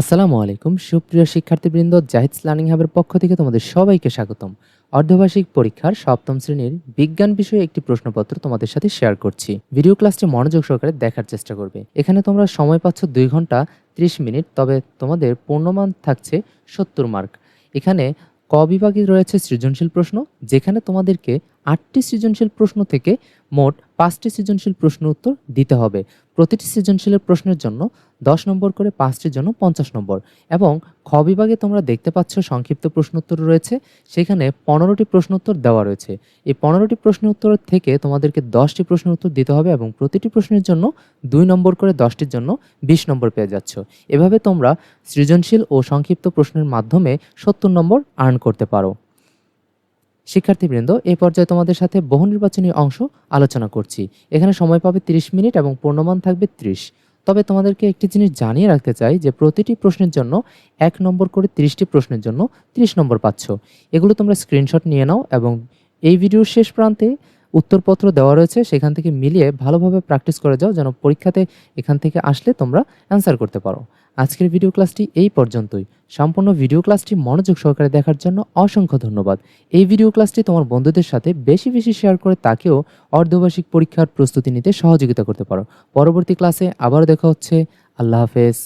আসসালামু আলাইকুম। সুপ্রিয় শিক্ষার্থীবৃন্দ, জাহিদস লার্নিং হাবের পক্ষ থেকে তোমাদের সবাইকে স্বাগতম। অর্ধবার্ষিক পরীক্ষার সপ্তম শ্রেণির বিজ্ঞান বিষয়ে একটি প্রশ্নপত্র তোমাদের সাথে শেয়ার করছি। ভিডিও ক্লাসটি মনোযোগ সহকারে দেখার চেষ্টা করবে। এখানে তোমরা সময় পাচ্ছ দুই ঘণ্টা ত্রিশ মিনিট, তবে তোমাদের পূর্ণমান থাকছে সত্তর মার্ক। এখানে ক বিভাগে রয়েছে সৃজনশীল প্রশ্ন, যেখানে তোমাদেরকে আটটি সৃজনশীল প্রশ্ন থেকে মোট পাঁচটি সৃজনশীল প্রশ্ন উত্তর দিতে হবে। প্রতিটি সৃজনশীলের প্রশ্নের জন্য দশ নম্বর করে পাঁচটির জন্য পঞ্চাশ নম্বর এবং খ বিভাগে তোমরা দেখতে পাচ্ছ সংক্ষিপ্ত প্রশ্ন উত্তর রয়েছে। সেখানে পনেরোটি প্রশ্ন উত্তর দেওয়া রয়েছে। এই পনেরোটি প্রশ্ন উত্তর থেকে তোমাদেরকে দশটি প্রশ্ন উত্তর দিতে হবে এবং প্রতিটি প্রশ্নের জন্য দুই নম্বর করে দশটির জন্য বিশ নম্বর পেয়ে যাচ্ছ। এভাবে তোমরা সৃজনশীল ও সংক্ষিপ্ত প্রশ্নের মাধ্যমে সত্তর নম্বর আর্ন করতে পারো। শিক্ষার্থীবৃন্দ এই পর্যায়ে তোমাদের সাথে বহু নির্বাচনী অংশ আলোচনা করছি। এখানে সময় পাবে 30 মিনিট এবং পূর্ণমান থাকবে 30 তবে তোমাদেরকে একটি জিনিস জানিয়ে রাখতে চাই যে প্রতিটি প্রশ্নের জন্য এক নম্বর করে 30টি প্রশ্নের জন্য 30 নম্বর পাচ্ছ। এগুলো তোমরা স্ক্রিনশট নিয়ে নাও এবং এই ভিডিওর শেষ প্রান্তে উত্তরপত্র দেওয়া রয়েছে, সেখান থেকে মিলিয়ে ভালোভাবে প্র্যাকটিস করে যাও যেন পরীক্ষাতে এখান থেকে আসলে তোমরা অ্যান্সার করতে পারো। আজকের ভিডিও ক্লাসটি এই পর্যন্তই। সম্পূর্ণ ভিডিও ক্লাসটি মনোযোগ সহকারে দেখার জন্য অসংখ্য ধন্যবাদ। এই ভিডিও ক্লাসটি তোমার বন্ধুদের সাথে বেশি বেশি শেয়ার করে তাকেও অর্ধবার্ষিক পরীক্ষার প্রস্তুতি নিতে সহযোগিতা করতে পারো। পরবর্তী ক্লাসে আবারও দেখা হচ্ছে। আল্লাহ হাফেজ।